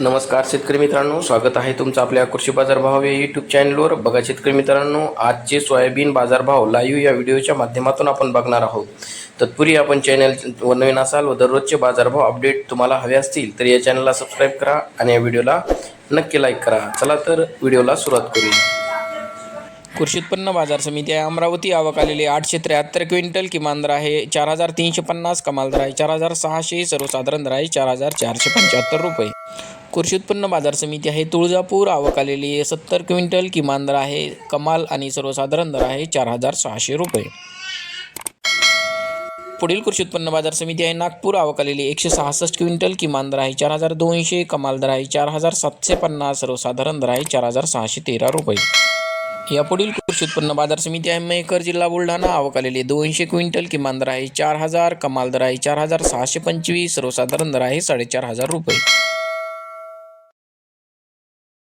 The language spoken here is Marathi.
नमस्कार शेतकरी मित्रांनो स्वागत आहे तुमचं आपल्या कृषी बाजारभाव या यूट्यूब चॅनलवर बघा शेतकरी मित्रांनो आजचे सोयाबीन बाजारभाव लाईव्ह या व्हिडिओच्या माध्यमातून आपण बघणार आहोत. तत्पूर्वी आपण चॅनल व नवीन असाल व दररोजचे बाजारभाव अपडेट तुम्हाला हवे असतील तर या चॅनलला सबस्क्राईब करा आणि या व्हिडिओला नक्की लाईक करा. चला तर व्हिडिओला सुरुवात करूया. कृषी उत्पन्न बाजार समिती आहे. अमरावती आवक आलेली आठशे त्र्याहत्तर क्विंटल किमान दर आहे. चार हजार तीनशे पन्नास कमाल दर आहे. चार हजार सहाशे सर्वसाधारण दर आहे. चार हजार चारशे पंच्याहत्तर रुपये. कृषी उत्पन्न बाजार समिती आहे. तुळजापूर आवक आलेली आहे. सत्तर क्विंटल किमान दर आहे. कमाल आणि सर्वसाधारण दर आहे चार हजार सहाशे रुपये. पुढील कृषी उत्पन्न बाजार समिती आहे. नागपूर आवक आलेली एकशे सहासष्ट क्विंटल किमान दर आहे. चार हजार दोनशे कमाल दर आहे. चार हजार सातशे पन्नास सर्वसाधारण दर आहे. चार हजार सहाशे तेरा रुपये. यापुढील कृषी उत्पन्न बाजार समिती आहे. मेहकर जिल्हा बुलढाणा आवक आलेली दोनशे क्विंटल किमान दर आहे. चार हजार कमाल दर आहे. चार हजार सहाशे पंचवीस सर्वसाधारण दर आहे. साडेचार हजार रुपये.